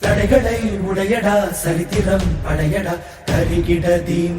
தடைகளை உடையடா சரித்திரம் படையடா கருகிட தீம்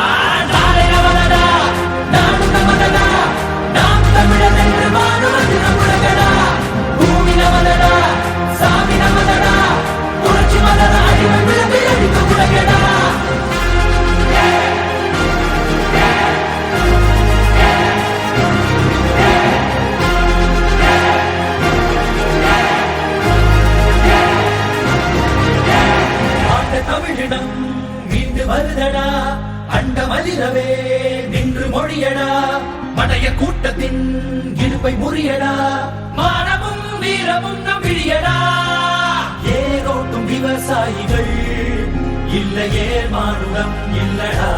கதிரவே நின்று மொழியடா. மடைய கூட்டத்தின் இடுப்பை முறியடா. மானமும் வீரமும் நம்பிழியடா ஏரோட்டும் விவசாயிகள் இல்லையே மானுடம் இல்லடா.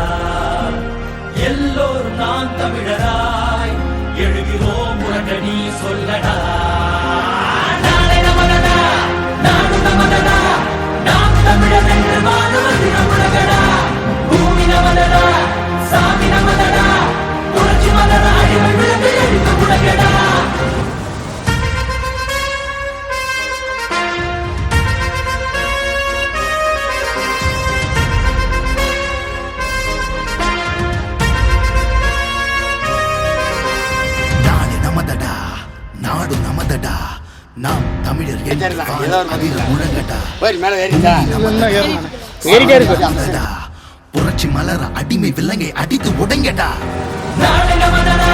எல்லோரும் நான் தமிழராய் எழுகிறோம் முரண்டடி சொல்லடா. நமதடா. நாம் தமிழர் முழங்கடா புரட்சி மலர அடிமை விலங்கை அடித்து உடைங்கடா. நாடு நமதடா.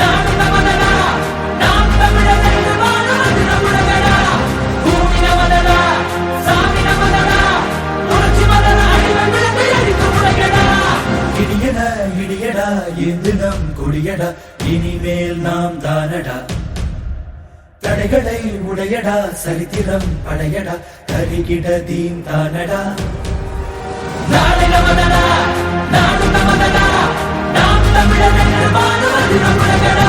நாடு நமதடா. நாம் தமிழர் என்று வாழுவது நம்முடகடா பூமி நமதடா. சாமி நமதடா. புரட்சி மலர அடிமை விழுந்து அடிக்க உலகடா இடியடா இடியடா இது நம் கொடியடா. இனிமேல் நாம் தானடா. தடைகளை உடையடா சரித்திரம் படையடா கருகிட தீம் தானடா. நாடு நமதடா நாடு நமதடா நாம் தமிழர் என்று வாழுவது நம்முடகடா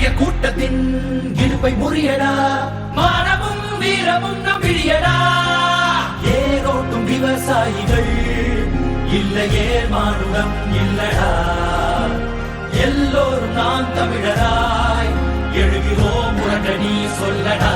மடைய கூட்டத்தின் இடுப்பை முறியடா. மானமும் வீரமும் நம் விழியடா. ஏரோட்டும் விவசாயிகள் இல்லையே மானுடம் இல்லடா. எல்லோரும் நான் தமிழராய் எழுகிறோம் முரண்ட நீ சொல்லடா.